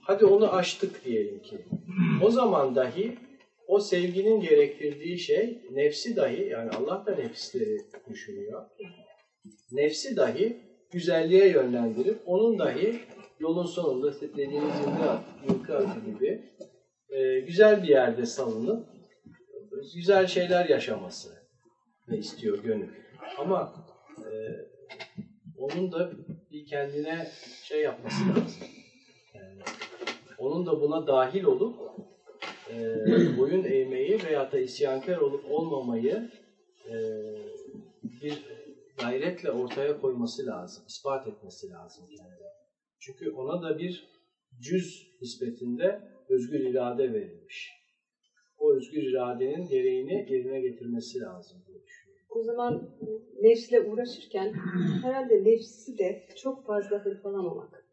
hadi onu aştık diyelim ki. O zaman dahi o sevginin gerektirdiği şey nefsi dahi yani Allah da nefisleri düşünüyor. Nefsi dahi güzelliğe yönlendirip onun dahi yolun sonunda dediğiniz yılkı atı, yılkı atı gibi e, güzel bir yerde salınıp güzel şeyler yaşaması ne istiyor gönül. Ama e, onun da bir kendine şey yapması lazım. Onun da buna dahil olup e, boyun eğmeyi veya da isyankar olup olmamayı e, bir gayretle ortaya koyması lazım, ispat etmesi lazım kendine. Çünkü ona da bir cüz nispetinde özgür irade verilmiş. O özgür iradenin gereğini yerine getirmesi lazım diye düşünüyorum. O zaman nefsle uğraşırken herhalde nefsi de çok fazla hırpalamamak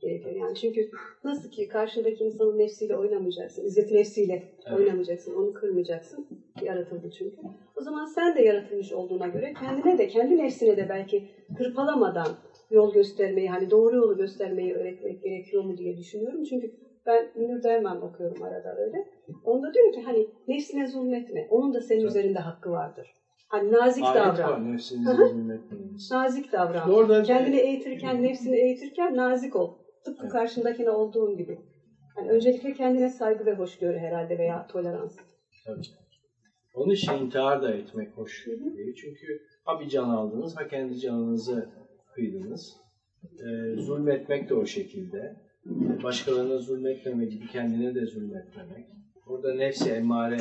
gerekiyor. Yani çünkü nasıl ki karşındaki insanın nefsiyle oynamayacaksın, izzet nefsiyle Evet. oynamayacaksın, onu kırmayacaksın. Yaratıldı çünkü. O zaman sen de yaratılmış olduğuna göre kendine de, kendi nefsine de belki hırpalamadan yol göstermeyi, hani doğru yolu göstermeyi öğretmek gerekiyor mu diye düşünüyorum. Çünkü ben Münir Derman okuyorum arada öyle. Onda diyor ki hani nefsine zulmetme. Onun da senin Tabii. üzerinde hakkı vardır. Hani nazik Ayet davran. var nefsinizi. Nazik davran. Oradan- Kendini eğitirken, nefsini eğitirken nazik ol. Tıpkı Evet. karşındakine olduğun gibi. Yani öncelikle kendine saygı ve hoşgörü herhalde veya tolerans. Tabii. Onun için intihar da etmek hoş değil. Çünkü ha bir can aldınız, ha kendi canınızı kıydınız. Ee, zulmetmek de o şekilde. Başkalarına zulmetmemek gibi kendine de zulmetmemek. Orada nefsi emmare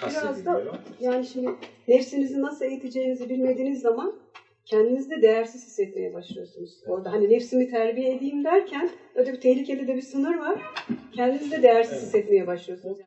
Biraz da kastediliyor. yani şimdi nefsinizi nasıl eğiteceğinizi bilmediğiniz zaman kendinizi de değersiz hissetmeye başlıyorsunuz. Orada hani nefsimi terbiye edeyim derken öyle bir tehlikeli de bir sınır var. Kendinizi de değersiz hissetmeye başlıyorsunuz.